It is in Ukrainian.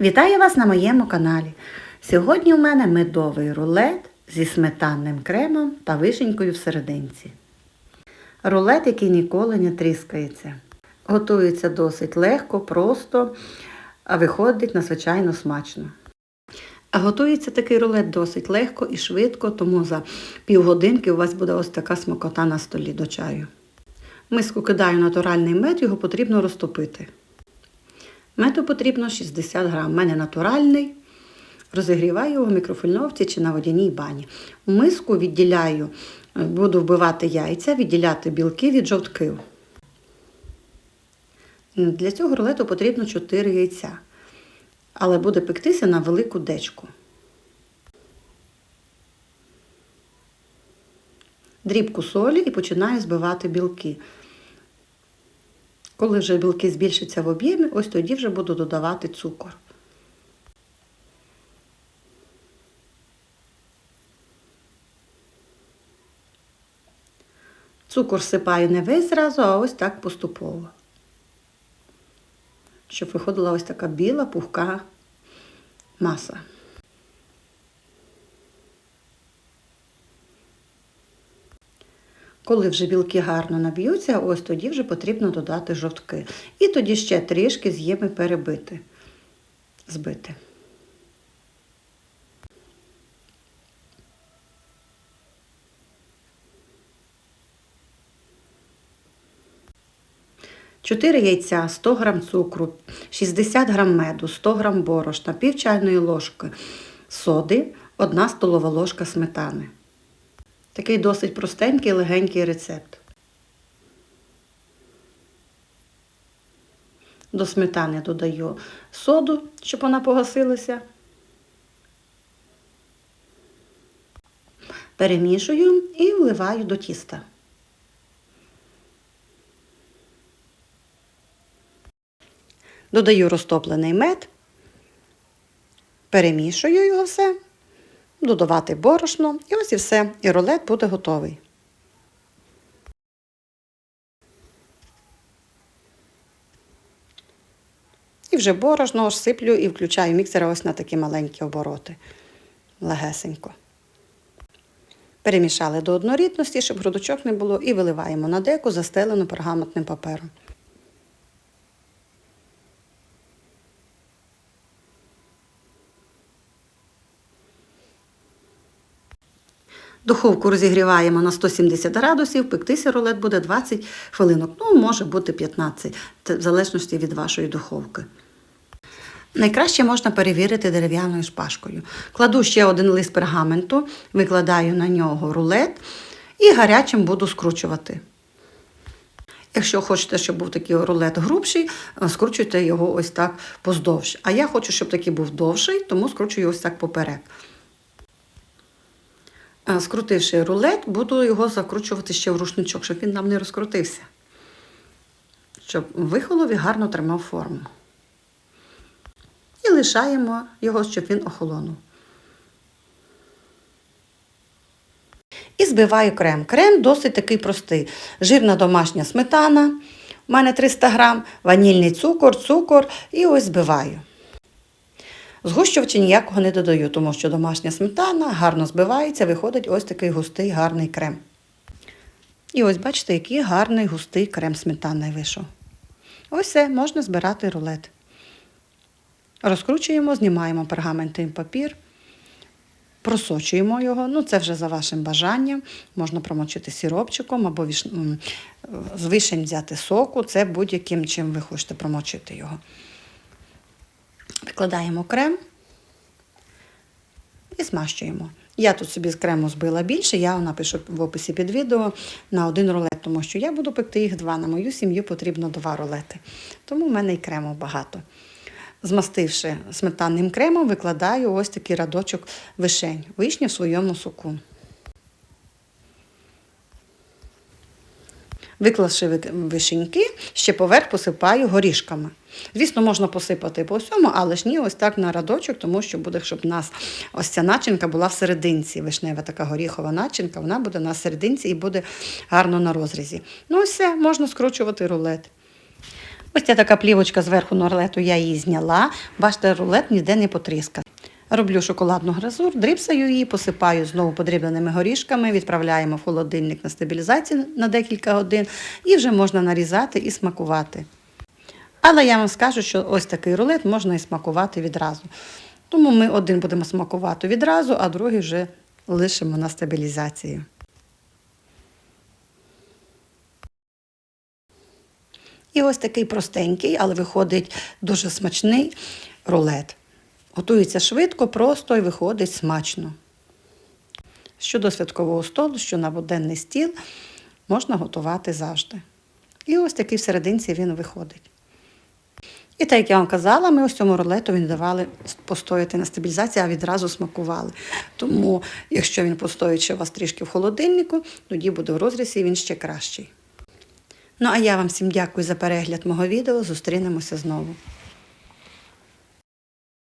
Вітаю вас на моєму каналі. Сьогодні у мене медовий рулет зі сметанним кремом та вишенькою в серединці. Рулет, який ніколи не тріскається. Готується досить легко, просто, а виходить надзвичайно смачно. Готується такий рулет досить легко і швидко, тому за півгодинки у вас буде ось така смакота на столі до чаю. Миску кидаю натуральний мед, його потрібно розтопити. Меду потрібно 60 грам. У мене натуральний. Розігріваю його в мікрофильновці чи на водяній бані. У миску відділяю, е, буду вбивати яйця, відділяти білки від жовтків. Для цього рулету потрібно 4 яйця, але буде пектися на велику дечку. Дрібку солі і починаю збивати білки. Коли вже білки збільшаться в об'ємі, ось тоді вже буду додавати цукор. Цукор сипаю не весь зразу, а ось так поступово. Щоб виходила ось така біла, пухка маса. Коли вже білки гарно наб'ються, ось тоді вже потрібно додати жовтки. І тоді ще трішки з їми перебити, збити. Чотири яйця, 100 г цукру, 60 г меду, 100 г борошна, пів чайної ложки соди, 1 столова ложка сметани. Такий досить простенький, легенький рецепт. До сметани додаю соду, щоб вона погасилася. Перемішую і вливаю до тіста. Додаю розтоплений мед, перемішую його все додавати борошно, і ось і все. І рулет буде готовий. І вже борошно сиплю і включаю міксер ось на такі маленькі обороти. Легесенько. Перемішали до однорідності, щоб грудочок не було, і виливаємо на деку, застелену пергаментним папером. Духовку розігріваємо на 170 градусів, пектися рулет буде 20 хвилинок, ну, може бути 15, в залежності від вашої духовки. Найкраще можна перевірити дерев'яною шпажкою. Кладу ще один лист пергаменту, викладаю на нього рулет і гарячим буду скручувати. Якщо хочете, щоб був такий рулет грубший, скручуйте його ось так поздовж. А я хочу, щоб такий був довший, тому скручую ось так поперек. Скрутивши рулет, буду його закручувати ще в рушничок, щоб він нам не розкрутився. Щоб в вихолові гарно тримав форму. І лишаємо його, щоб він охолонув. І збиваю крем. Крем досить такий простий. Жирна домашня сметана, у мене 300 грам, ванільний цукор, цукор і ось збиваю. Згущувача ніякого не додаю, тому що домашня сметана гарно збивається, виходить ось такий густий гарний крем. І ось бачите, який гарний густий крем сметанний вийшов. Ось все, можна збирати рулет. Розкручуємо, знімаємо пергаментний папір, просочуємо його, ну це вже за вашим бажанням. Можна промочити сіропчиком або віш... з вишень взяти соку, це будь-яким чим ви хочете промочити його. Викладаємо крем і змащуємо. Я тут собі з крему збила більше, я напишу в описі під відео на один рулет, тому що я буду пекти їх два. На мою сім'ю потрібно два рулети. Тому в мене і крему багато. Змастивши сметанним кремом, викладаю ось такий радочок вишень, вишні в своєму соку. Виклавши вишеньки, ще поверх посипаю горішками. Звісно, можна посипати по всьому, але ж ні, ось так на радочок, тому що буде, щоб у нас ось ця начинка була в серединці. Вишнева така горіхова начинка, вона буде на серединці і буде гарно на розрізі. Ну, ось все, можна скручувати рулет. Ось ця така плівочка зверху на рулету, я її зняла. Бачите, рулет ніде не потріскав. Роблю шоколадну глазур, дрібсаю її, посипаю знову подрібненими горішками, відправляємо в холодильник на стабілізацію на декілька годин і вже можна нарізати і смакувати. Але я вам скажу, що ось такий рулет можна і смакувати відразу. Тому ми один будемо смакувати відразу, а другий вже лишимо на стабілізацію. І ось такий простенький, але виходить дуже смачний рулет. Готується швидко, просто і виходить смачно. Щодо святкового столу, що на буденний стіл, можна готувати завжди. І ось такий всерединці він виходить. І так, як я вам казала, ми ось цьому рулету він давали постояти на стабілізації, а відразу смакували. Тому, якщо він постоїть ще у вас трішки в холодильнику, тоді буде в розрізі і він ще кращий. Ну а я вам всім дякую за перегляд мого відео. Зустрінемося знову.